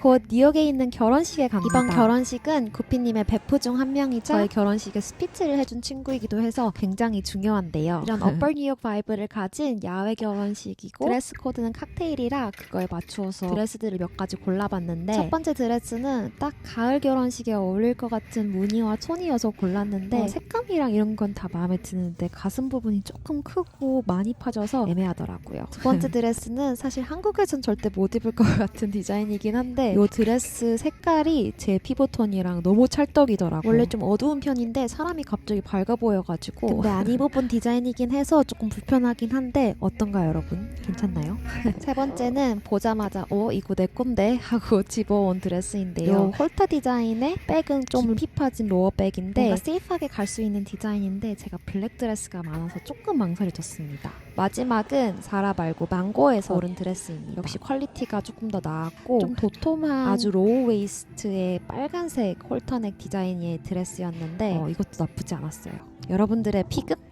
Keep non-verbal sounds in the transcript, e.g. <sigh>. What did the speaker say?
곧 뉴욕에 있는 결혼식에 갑니다. 이번 결혼식은 구피님의 베프 중 한 명이자 저희 결혼식에 스피치를 해준 친구이기도 해서 굉장히 중요한데요. 이런 업버 뉴욕 바이브를 가진 야외 결혼식이고 드레스 코드는 칵테일이라 그거에 맞추어서 드레스들을 몇 가지 골라봤는데 첫 번째 드레스는 딱 가을 결혼식에 어울릴 것 같은 무늬와 톤이어서 골랐는데 어, 색감이랑 이런 건 다 마음에 드는데 가슴 부분이 조금 크고 많이 파져서 애매하더라고요. 두 번째 <laughs> 드레스는 사실 한국에선 절대 못 입을 것 같은 디자인이긴 한데 이 드레스 색깔이 제 피부톤이랑 너무 찰떡이더라고요. 원래 좀 어두운 편인데 사람이 갑자기 밝아 보여가지고 근데 안 입어본 디자인이긴 해서 조금 불편하긴 한데 어떤가요 여러분? 괜찮나요? <laughs> 세 번째는 보자마자 어 이거 내 건데 하고 <laughs> 집어온 드레스인데요. 요 홀터 디자인의 백은 좀 깊이 파진 로어 백인데 뭔가 세이프하게 갈 수 있는 디자인인데 제가 블랙 드레스가 많아서 조금 망설여졌습니다. 마지막은 사라 말고 망고에서 고른 드레스입니다. 역시 퀄리티가 조금 더 나았고 좀 도톰 한 아주 로우 웨이스트의 빨간색 홀터넥 디자인의 드레스였는데 어, 이것도 나쁘지 않았어요. 여러분들의 픽은?